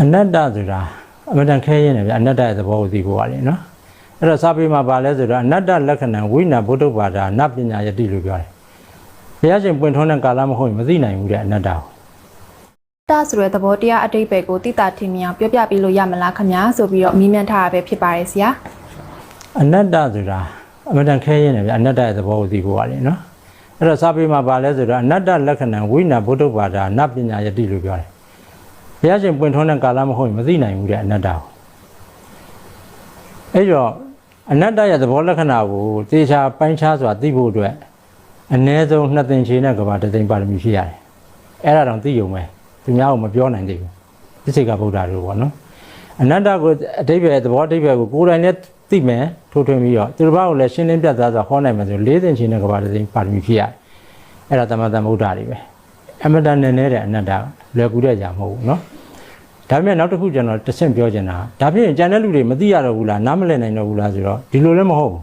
အနတ္တဆိုတာအမှန်တန်ခဲရင်လည်းဗျအနတ္တရဲ့သဘောကိုသိဖို့ရတယ်နော်အဲ့တော့စာပေမှာပါလဲဆိုတော့အနတ္တလက္ခဏာဝိနာဘုဒ္ဓဘာသာနပညာယတိလို့ပြောတယ်ဘုရားရှင်ပွင့်ထွန်းတဲ့ကာလမဟုတ်ရင်မသိနိုင်ဘူးတဲ့အနတ္တကိုတဆိုတဲ့သဘောတရားအတိတ်ပဲကိုတိတာထင်မြင်အောင်ပြောပြပေးလို့ရမလားခင်ဗျာဆိုပြီးတော့အမီးမြန်းထားတာပဲဖြစ်ပါတယ်ဆရာအနတ္တဆိုတာအမှန်တန်ခဲရင်လည်းဗျအနတ္တရဲ့သဘောကိုသိဖို့ရတယ်နော်အဲ့တော့စာပေမှာပါလဲဆိုတော့အနတ္တလက္ခဏာဝိနာဘုဒ္ဓဘာသာနပညာယတိလို့ပြောတယ် ဘုရားရှင်ပွင့်ထွန်းတဲ့ကာလမဟုတ်ရင်မသိနိုင်ဘူးတဲ့အနတ္တကိုအဲ့တော့အနတ္တရဲ့သဘောလက္ခဏာကိုသေချာပိုင်းခြားစွာသိဖို့အတွက်အ ਨੇ ဆုံးနှစ်သိန်းချေနဲ့ကဘာတစ်သိန်းပါရမီရှိရတယ်အဲ့ဒါတော့သိရုံပဲသူများကမပြောနိုင်သေးဘူးသိစိတ်ကဗုဒ္ဓတို့ပေါ့နော်အနတ္တကိုအတိပ္ပယ်သဘောအတိပ္ပယ်ကိုကိုယ်တိုင်နဲ့သိမယ်ထိုးထွင်းပြီးတော့သူတစ်ပါးကိုလည်းရှင်းလင်းပြတ်သားစွာဟောနိုင်မယ်ဆို၄သိန်းချင်းတဲ့ကဘာတစ်သိန်းပါရမီဖြစ်ရတယ်။အဲ့ဒါသမသမုဒ္ဒတွေပဲ။ အမတန်နဲ့နဲ့တဲ့အနတ္တလွယ်ကူတဲ့ကြာမဟုတ်ဘူးเนาะ။ဒါပေမဲ့နောက်တစ်ခုကျွန်တော်တစ်ဆင့်ပြောချင်တာဒါဖြစ်ရင်ကျန်တဲ့လူတွေမသိရတော့ဘူးလားနားမလည်နိုင်တော့ဘူးလားဆိုတော့ဒီလိုလည်းမဟုတ်ဘူး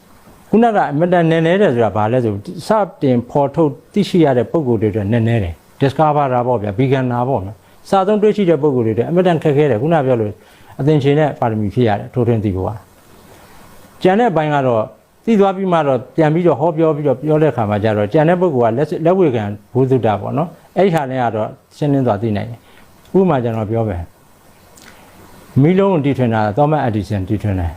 ။ခုနကအမတန်နဲ့နဲ့တဲ့ဆိုတာဘာလဲဆိုစတင်ဖော်ထုတ်သိရှိရတဲ့ပုံကိုယ်တွေအတွက်နဲ့နဲ့တယ် discover တာပေါ့ဗျာ beginner ပေါ့နော်။စာသုံးတွေ့ရှိတဲ့ပုံကိုယ်တွေအတွက်အမတန်ခက်ခဲတယ်ခုနပြောလို့အသင်ရှင်တဲ့ပါရမီဖြစ်ရတယ်ထိုးထွင်းသိဖို့ပါကျန်တဲ့ဘိုင်းကတော့ သိသွားပြီးမှတော့ပြန်ပြီးတော့ဟောပြောပြီးတော့ပြောတဲ့ခါမှာကျတော့ကျန်တဲ့ပုဂ္ဂိုလ်ကလက်လက်ဝေခံဘုသုတ္တပေါ့နော်အဲ့ဒီဟာလည်းကတော့ရှင်းလင်းသွားသိနိုင်တယ်ဥပမာကျွန်တော်ပြောမယ်မီလုံးတီထွင်တာသောမတ်အက်ဒီဆန်တီထွင်တယ်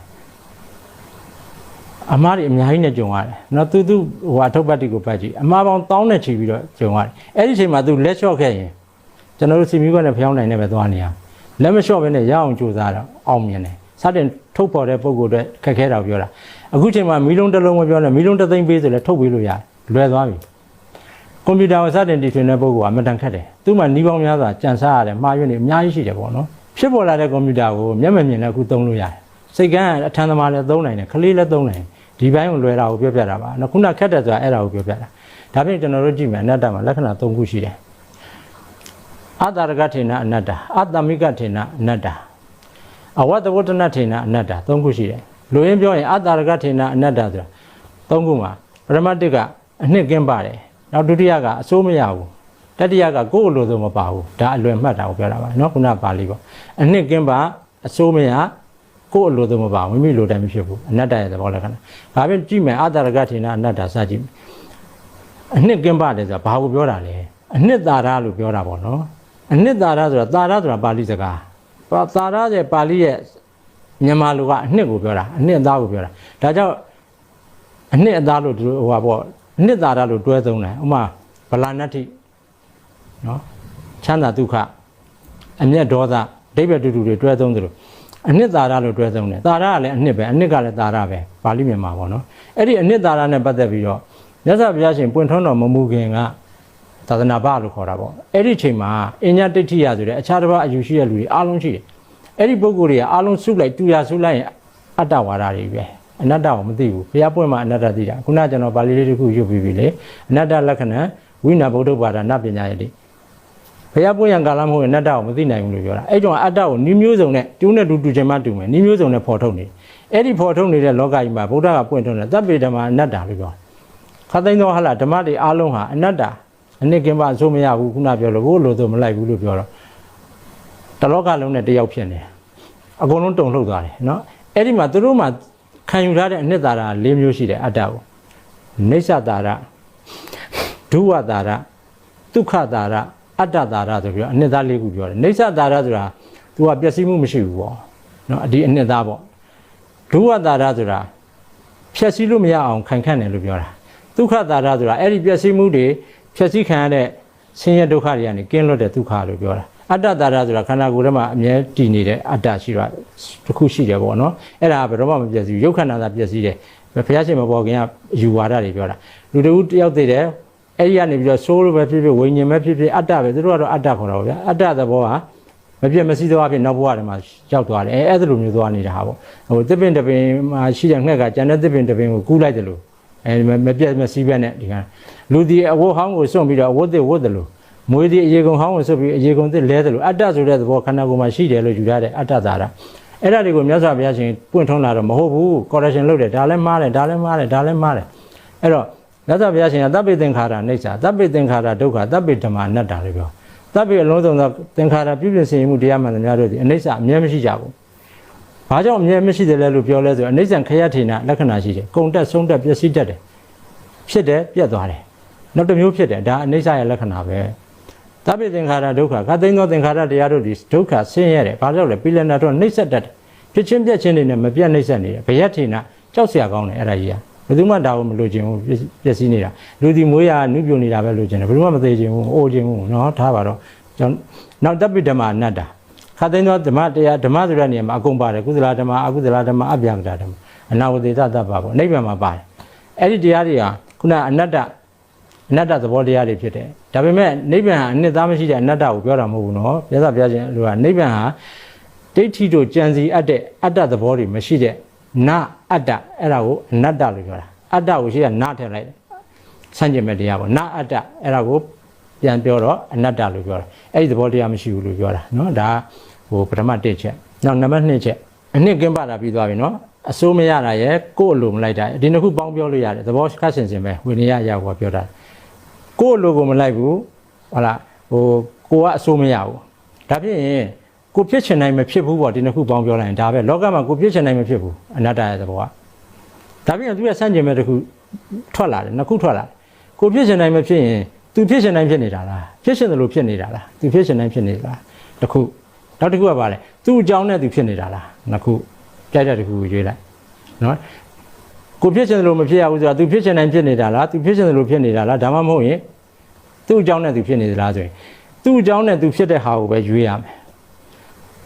အမားတွေအများကြီးနဲ့ကြုံရတယ်။နော်သူသူဟိုအထုပ်ပတ်တိကိုပတ်ကြည့်အမားပေါင်းတောင်းနဲ့ချီပြီးတော့ကြုံရတယ်။အဲ့ဒီအချိန်မှာသူလက်လျှော့ခဲ့ရင်ကျွန်တော်တို့စီမီကွက်နဲ့ဖျောင်းနိုင်နေပဲသွားနေရ။လက်မလျှော့ဘဲနဲ့ရအောင်ကြိုးစားတော့အောင်မြင်တယ်။စတင်ထုတ်ပေါ်တဲ့ပုံကိုယ်တွေခက်ခဲတာကိုပြောတာ။ အခုချိန်မှာမီလုံးတစ်လုံးမပြောနဲ့မီလုံးတစ်သိန်းပေးဆိုလဲထုတ်ပေးလို့ရတယ်။လွယ်သွားပြီ။ကွန်ပျူတာကိုစတင်တည်ထွင်တဲ့ပုံကအမတန်ခက်တယ်။သူ့မှာနှီးပေါင်းများစွာကြံစားရတယ်မှားယွင်းနေအများကြီးရှိတယ်ပေါ့နော်။ဖြစ်ပေါ်လာတဲ့ကွန်ပျူတာကိုမျက်မမြင်လည်းအခုသုံးလို့ရတယ်။စိတ်ကန်းအထံသမားလည်းသုံးနိုင်တယ်ခလေးလည်းသုံးနိုင်တယ်ဒီဘိုင်းကိုလွယ်တာကိုပြောပြတာပါ။နော်ခုနခက်တယ်ဆိုတာအဲ့ဒါကိုပြောပြတာ။ဒါဖြင့်ကျွန်တော်တို့ကြည့်မယ်အနတ္တမှာလက္ခဏာ၃ခုရှိတယ်။အတ္တရကထေနအနတ္တအတ္တမိကထေနအနတ္တအဝတ္တဝတ္တနထေနအနတ္တ၃ခုရှိတယ်။ လူရင်းပြောရင်အတ္တရကထေနအနတ္တဆိုတာ၃ခုမှာပရမတ္တကအနှစ်ကင်းပါတယ်။နောက်ဒုတိယကအစိုးမရဘူး။တတိယကကိုယ်အလိုဆုံးမပါဘူး။ဒါအလွယ်မှတ်တာကိုပြောတာပါနော်ခုနပါဠိပေါ့။အနှစ်ကင်းပါအစိုးမရကိုယ်အလိုဆုံးမပါဘူးမိမိလိုတိုင်းမဖြစ်ဘူးအနတ္တရဲ့သဘောလက္ခဏာ။ဒါပြင်ကြည့်မယ်အတ္တရကထေနအနတ္တစကြည့်အနှစ်ကင်းပါတယ်ဆိုတာဘာကိုပြောတာလဲ။အနှစ်သာရလို့ပြောတာပေါ့နော်။အနှစ်သာရဆိုတာသာရဆိုတာပါဠိစကား။ပါသာရရဲ့ပါဠိရဲ့ မြန်မာလိုကအနှစ်ကိုပြောတာအနှစ်အသားကိုပြောတာ။ဒါကြောင့်အနှစ်အသားလို့ဒီလိုဟိုပါပေါ့အနှစ်သာရလို့တွဲသုံးတယ်။ဥမာဗလာနတ္တိနော်ချမ်းသာဒုက္ခအမျက်ဒေါသအဓိပ္ပာယ်တူတူတွေတွဲသုံးသလိုအနှစ်သာရလို့တွဲသုံးတယ်။သာရကလည်းအနှစ်ပဲအနှစ်ကလည်းသာရပဲပါဠိမြန်မာပေါ့နော်။အဲ့ဒီအနှစ်သာရနဲ့ပတ်သက်ပြီးတော့မြတ်စွာဘုရားရှင်ပွင့်ထွန်းတော်မမူခင်ကသာသနာ့ဘလို့ခေါ်တာပေါ့အဲ့ဒီချိန်မှာအညတိဋ္ဌိယဆိုတဲ့အခြားတစ်ပါးအယူရှိတဲ့လူတွေအားလုံးရှိတယ် အဲ့ဒီပုဂ္ဂိုလ်တွေကအားလုံးစုလိုက်တူရစုလိုက်ရင်အတ္တဝါဒတွေပဲအနတ္တကိုမသိဘူးဘုရားပွင့်မှာအနတ္တသိတာခုနကကျွန်တော်ပါဠိလေးတစ်ခုရွတ်ပြီးပြီလေအနတ္တလက္ခဏာဝိနာဗုဒ္ဓဘာသာနပညာယတိဘုရားပွင့်ရန်ကာလမဟုတ်ရင်အနတ္တကိုမသိနိုင်ဘူးလို့ပြောတာအဲ့ကြောင့်အတ္တကိုနှီးမျိုးစုံနဲ့တူးနဲ့တူတူချင်းမှတူမယ်နှီးမျိုးစုံနဲ့ဖော်ထုတ်နေအဲ့ဒီဖော်ထုတ်နေတဲ့လောကကြီးမှာဗုဒ္ဓကပွင့်ထွန်းတယ်တပ်ပေဓမ္မအနတ္တလို့ပြောခတ်သိမ်းသောဟလာဓမ္မတွေအားလုံးဟာအနတ္တအနစ်ကင်းပါအဆိုးမရဘူးခုနပြောလို့ကိုယ်လိုဆိုမလိုက်ဘူးလို့ပြောတော့တလောကလုံးနဲ့တယောက်ဖြစ်နေ အကုန်လုံးတုံလှုပ်သွားတယ်နော်အဲ့ဒီမှာသူတို့မှခံယူထားတဲ့အနှစ်သာရ၄မျိုးရှိတယ်အတ္တကိုနေသတာရဒုဝတာရဒုက္ခတာရအတ္တတာရဆိုပြီးတော့အနှစ်သား၄ခုပြောတယ်နေသတာရဆိုတာသူကပျက်စီးမှုမရှိဘူးပေါ့နော်အဒီအနှစ်သားပေါ့ဒုဝတာရဆိုတာဖြည့်ဆည်းလို့မရအောင်ခိုင်ခန့်တယ်လို့ပြောတာဒုက္ခတာရဆိုတာအဲ့ဒီပျက်စီးမှုတွေဖြည့်ဆည်းခံရတဲ့ဆင်းရဲဒုက္ခတွေကနေကင်းလွတ်တဲ့ဒုက္ခလို့ပြောတာ အတ္တတာရဆိုတာခန္ဓာကိုယ်ထဲမှာအမြဲတည်နေတဲ့အတ္တရှိတာတစ်ခုရှိတယ်ပေါ့နော်အဲ့ဒါကဘယ်တော့မှမပျက်စီးဘူးရုပ်ခန္ဓာသာပျက်စီးတယ်ဘုရားရှင်မပေါ်ခင်ကယူဝါဒတွေပြောတာလူတဦးတယောက်သေးတယ်အဲ့ဒီကနေပြီးတော့ဆိုးလို့ပဲဖြစ်ဖြစ်ဝိညာဉ်ပဲဖြစ်ဖြစ်အတ္တပဲသူတို့ကတော့အတ္တခေါ်တာပေါ့ဗျာအတ္တသဘောဟာမပြတ်မစည်းသောအဖြစ်နောက်ဘဝတွေမှာရောက်သွားတယ်အဲအဲ့ဒါလိုမျိုးသွားနေတာဟာပေါ့ဟိုတစ်ပင်တစ်ပင်မှာရှိတဲ့ငှက်ကကျန်တဲ့တစ်ပင်တစ်ပင်ကိုကူးလိုက်တယ်လို့အဲမပြတ်မစည်းပဲနဲ့ဒီကလူဒီအဝတ်ဟောင်းကိုစွန့်ပြီးတော့အဝတ်သစ်ဝတ်တယ်လို့ မွေးဒီအရေကုန်ဟောင်းကိုစွန့်ပြီးအရေကုန်သစ်လဲတယ်လို့အတ္တဆိုတဲ့သဘောခန္ဓာကိုယ်မှာရှိတယ်လို့ယူထားတဲ့အတ္တသာရအဲ့ဒါတွေကိုမြတ်စွာဘုရားရှင်ပွင့်ထွန်းလာတော့မဟုတ်ဘူး correction လုပ်တယ်ဒါလည်းမှားတယ်ဒါလည်းမှားတယ်ဒါလည်းမှားတယ်အဲ့တော့မြတ်စွာဘုရားရှင်ကတပ်ပိသင်္ခါရအိဋ္ဌာတပ်ပိသင်္ခါရဒုက္ခတပ်ပိဓမ္မအနတ္တလို့ပြောသတပ်ပြီးအလုံးစုံသောသင်္ခါရပြုပြင်ဆင်မှုတရားမှန်သမျှတို့သည်အနိစ္စအမြဲမရှိကြဘူး။ဘာကြောင့်အမြဲမရှိတယ်လဲလို့ပြောလဲဆိုအနိစ္စခရထေနလက္ခဏာရှိတယ်။ကုံတက်ဆုံးတက်ပျက်စီးတတ်တယ်။ဖြစ်တယ်ပြတ်သွားတယ်။နောက်တစ်မျိုးဖြစ်တယ်ဒါအနိစ္စရဲ့လက္ခဏာပဲ။ တပ်ပြီးသင်္ခါရဒုက္ခခတ်သိမ်းသောသင်္ခါရတရားတို့သည်ဒုက္ခဆင်းရဲတယ်။ဘာကြောင့်လဲပိလနာတော့နှိမ့်ဆက်တတ်တယ်။ဖြစ်ချင်းပြက်ချင်းတွေနဲ့မပြတ်နှိမ့်ဆက်နေတယ်။ဘယက်ထေနကြောက်เสียကောင်းတယ်အဲ့ဒါကြီးကဘယ်သူမှဒါကိုမလိုချင်ဘူးပျက်စီးနေတာလူဒီမွေးရနုပြိုနေတာပဲလိုချင်တယ်ဘယ်သူမှမသေးချင်ဘူးအိုချင်ဘူးเนาะထားပါတော့ကျွန်တော်နောက်တပ်ပိဓမ္မအနတ္တခတ်သိမ်းသောဓမ္မတရားဓမ္မဆိုတဲ့နေရာမှာအကုန်ပါတယ်ကုသလဓမ္မအကုသလဓမ္မအပြာကတာဓမ္မအနာဝတိတတ္တပါပေါ့နိဗ္ဗာန်မှာပါတယ်အဲ့ဒီတရားတွေကခုနအနတ္တ အနတ္တသဘောတရားတွေဖြစ်တယ်ဒါပေမဲ့နိဗ္ဗာန်ဟာအနှစ်သားမရှိတဲ့အနတ္တကိုပြောတာမဟုတ်ဘူးเนาะပြသပြခြင်းလို့ကနိဗ္ဗာန်ဟာဒိဋ္ဌိတို့ကြံစီအပ်တဲ့အတ္တသဘောတွေမရှိတဲ့နာအတ္တအဲ့ဒါကိုအနတ္တလို့ပြောတာအတ္တကိုရှိကနာထည့်လိုက်တယ်ဆန့်ကျင်မဲ့တရားပေါ့နာအတ္တအဲ့ဒါကိုပြန်ပြောတော့အနတ္တလို့ပြောတာအဲ့ဒီသဘောတရားမရှိဘူးလို့ပြောတာเนาะဒါဟိုပထမတစ်ချက်နောက်နံပါတ်2ချက်အနှစ်ကင်းပါတာပြီးသွားပြီเนาะအစိုးမရတာရဲ့ကိုယ့်အလိုမလိုက်တာဒီနှစ်ခုပေါင်းပြောလို့ရတယ်သဘောခတ်ဆင်ဆင်ပဲဝိနည်းရရောက်ပြောပြောတာ ကိုယ့်အလိုကိုမလိုက်ဘူးဟုတ်လားဟိုကိုကအစိုးမရဘူးဒါဖြစ်ရင်ကိုဖြစ်ချင်နိုင်မဖြစ်ဘူးပေါ့ဒီနှစ်ခုပေါင်းပြောလိုက်ရင်ဒါပဲလောကမှာကိုဖြစ်ချင်နိုင်မဖြစ်ဘူးအနတ္တရဲ့သဘောကဒါပြင်သူရဲ့ဆန့်ကျင်မဲ့တစ်ခုထွက်လာတယ်နှစ်ခုထွက်လာတယ်ကိုဖြစ်ချင်နိုင်မဖြစ်ရင်သူဖြစ်ချင်နိုင်ဖြစ်နေတာလားဖြစ်ချင်တယ်လို့ဖြစ်နေတာလားသူဖြစ်ချင်နိုင်ဖြစ်နေတာလားတစ်ခုနောက်တစ်ခုကပါလေသူ့အကြောင်းနဲ့သူဖြစ်နေတာလားနှစ်ခုကြိုက်တဲ့တစ်ခုကိုရွေးလိုက်နော်ကိုဖြစ်ချင်တယ်လို့မဖြစ်ရဘူးဆိုတာသူဖြစ်ချင်နိုင်ဖြစ်နေတာလားသူဖြစ်ချင်တယ်လို့ဖြစ်နေတာလားဒါမှမဟုတ်ရင် သူ့အကြောင်းနဲ့သူဖြစ်နေသလားဆိုရင်သူ့အကြောင်းနဲ့သူဖြစ်တဲ့ဟာကိုပဲရွေးရမယ်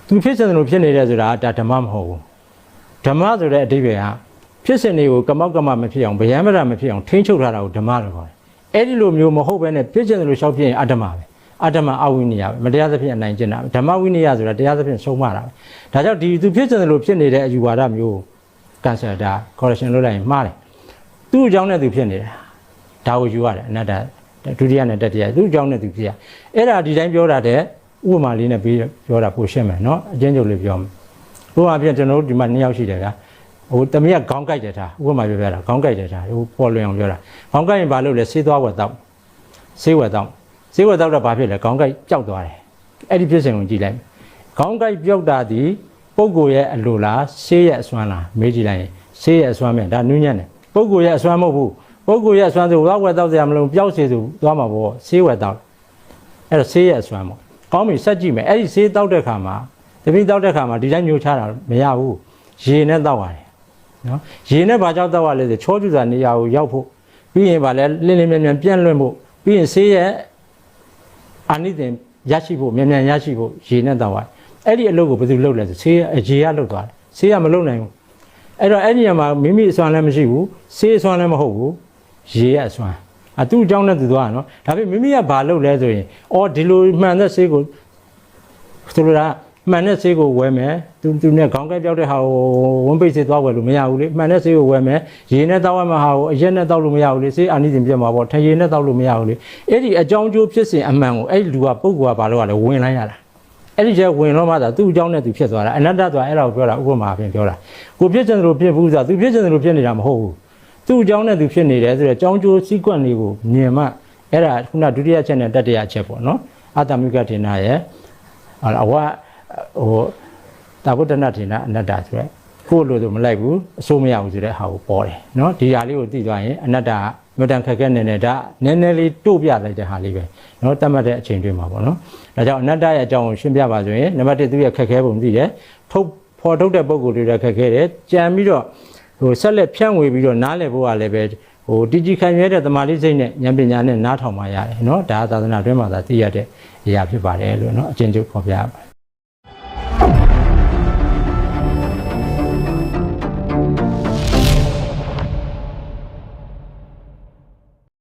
သူဖြစ်ချင်တယ်လို့ဖြစ်နေတယ်ဆိုတာဒါဓမ္မမဟုတ်ဘူးဓမ္မဆိုတဲ့အဓိပ္ပာယ်ကဖြစ်စဉ်တွေကိုကမောက်ကမမဖြစ်အောင်ဗျံမရမဖြစ်အောင်ထိန်းချုပ်ထားတာကိုဓမ္မလို့ခေါ်တယ်အဲ့ဒီလိုမျိုးမဟုတ်ဘဲနဲ့ဖြစ်ချင်တယ်လို့ရှောက်ဖြစ်ရင်အတ္တမပဲအတ္တမအဝိနည်းပဲမတရားသဖြင့်အနိုင်ကျင့်တာပဲဓမ္မဝိနည်းဆိုတာတရားသဖြင့်ဆုံးမတာပဲဒါကြောင့်ဒီသူဖြစ်ချင်တယ်လို့ဖြစ်နေတဲ့အယူဝါဒမျိုးကန်ဆယ်တာ correction လုပ်လိုက်ရင်မှားတယ်သူ့အကြောင်းနဲ့သူဖြစ်နေတာဒါကိုယူရတယ်အနတ္တ ဒုတိယနဲ့တတိယသူ့အကြောင်းနဲ့သူဖြစ်ရအဲ့ဒါဒီတိုင်းပြောတာတဲ့ဥပမာလေးနဲ့ပြောတာပိုရှင်းမယ်နော်အချင်းချုပ်လေးပြောမယ်ဥပမာပြကျွန်တော်တို့ဒီမှာနှစ်ယောက်ရှိတယ်ဗျာဟိုတမီးကခေါင်းကိုက်တယ်ထားဥပမာပြောပြတာခေါင်းကိုက်တယ်ထားဟိုပေါ်လွင်အောင်ပြောတာခေါင်းကိုက်ရင်ဘာလုပ်လဲဆေးသွားဝက်တော့ဆေးဝက်တော့ဆေးဝက်တော့ဘာဖြစ်လဲခေါင်းကိုက်ကြောက်သွားတယ်အဲ့ဒီဖြစ်စဉ်ကိုကြည့်လိုက်ခေါင်းကိုက်ပြောက်တာဒီပုံကိုရဲ့အလိုလားဆေးရဲ့အစွမ်းလားမေးကြည့်လိုက်ရင်ဆေးရဲ့အစွမ်းမြန်ဒါနူးညံ့တယ်ပုံကိုရဲ့အစွမ်းမဟုတ်ဘူး ပုံကိုယ်ရဲ့အစွမ်းဆိုသွားဝက်တော့စရာမလိုပျောက်စေသူသွားမှာပေါ့ဆေးဝက်တော့အဲ့တော့ဆေးရဲ့အစွမ်းပေါ့ကောင်းပြီစက်ကြည့်မယ်အဲ့ဒီဆေးတောက်တဲ့ခါမှာတပိတောက်တဲ့ခါမှာဒီတိုင်းမျိုးချတာမရဘူးရေနဲ့တောက်ရတယ်နော်ရေနဲ့ဘာကြောင့်တောက်ရလဲဆိုချောကျူစာနေရာကိုရောက်ဖို့ပြီးရင်ဗာလဲလင်းလင်းမြန်မြန်ပြန့်လွင့်ဖို့ပြီးရင်ဆေးရဲ့အာနိသင်ရရှိဖို့မြန်မြန်ရရှိဖို့ရေနဲ့တောက်ရတယ်အဲ့ဒီအလုပ်ကိုဘယ်သူလုပ်လဲဆိုဆေးရဲ့ရေကလုပ်သွားတယ်ဆေးကမလုပ်နိုင်ဘူးအဲ့တော့အဲ့ဒီညမှာမိမိအစွမ်းလည်းမရှိဘူးဆေးအစွမ်းလည်းမဟုတ်ဘူး ရေရဲ့အစွမ်းအတူအကြောင်းနဲ့သူသွားတာနော်ဒါပေမဲ့မိမိကဘာလုပ်လဲဆိုရင်အော်ဒီလိုမှန်တဲ့ဆေးကိုဆိုလိုတာမှန်တဲ့ဆေးကိုဝယ်မယ်သူသူနဲ့ခေါင်းကိုက်ပြောက်တဲ့ဟာကိုဝန်ပိတ်ဆေးသွားဝယ်လို့မရဘူးလေမှန်တဲ့ဆေးကိုဝယ်မယ်ရေနဲ့တောက်ရမှာဟာကိုအရက်နဲ့တောက်လို့မရဘူးလေဆေးအာနိသင်ပြတ်မှာပေါ့ထရေနဲ့တောက်လို့မရဘူးလေအဲ့ဒီအကြောင်းကျိုးဖြစ်စဉ်အမှန်ကိုအဲ့ဒီလူကပုဂ္ဂိုလ်ကဘာလို့ကလဲဝင်လိုက်ရတာအဲ့ဒီကျဝင်တော့မှသာသူ့အကြောင်းနဲ့သူဖြစ်သွားတာအနတ္တဆိုတာအဲ့ဒါကိုပြောတာဥပမာအပြင်ပြောတာကိုဖြစ်ချင်တယ်လို့ဖြစ်ဘူးဆိုတာသူဖြစ်ချင်တယ်လို့ဖြစ်နေတာမဟုတ်ဘူး သူ့အကြောင်းနဲ့သူဖြစ်နေတယ်ဆိုတော့အကြောင်းကျိုးစီးကွက်လေးကိုမြင်မှအဲ့ဒါခုနဒုတိယချက်နဲ့တတိယချက်ပေါ့နော်အတ္တမိကထေနရဲ့ဟောအဝဟိုတာဝတ္တနာထေနအနတ္တဆိုရဲကိုယ်လိုဆိုမလိုက်ဘူးအစိုးမရဘူးဆိုတဲ့ဟာကိုပေါ်တယ်နော်ဒီဟာလေးကိုသိသွားရင်အနတ္တမတန်ခက်ခဲနေနေဒါနည်းနည်းလေးတို့ပြလိုက်တဲ့ဟာလေးပဲနော်တတ်မှတ်တဲ့အချိန်တွင်းမှာပေါ့နော်ဒါကြောင့်အနတ္တရဲ့အကြောင်းကိုရှင်းပြပါဆိုရင်နံပါတ်1သူရဲ့ခက်ခဲပုံသိတယ်ထုတ်ဖော်ထုတ်တဲ့ပုံကိုယ်တွေလည်းခက်ခဲတယ်ကြံပြီးတော့ ဟိုဆက်လက်ဖြန့်ဝေပြီးတော့နားလည်ဖို့ကလည်းပဲဟိုတည်ကြည်ခံရတဲ့သမာဓိစိတ်နဲ့ဉာဏ်ပညာနဲ့နားထောင်မှရတယ်เนาะဒါသာသနာတွင်းမှာသာသိရတဲ့အရာဖြစ်ပါတယ်လို့เนาะအကျဉ်းချုပ်ဖော်ပြပါ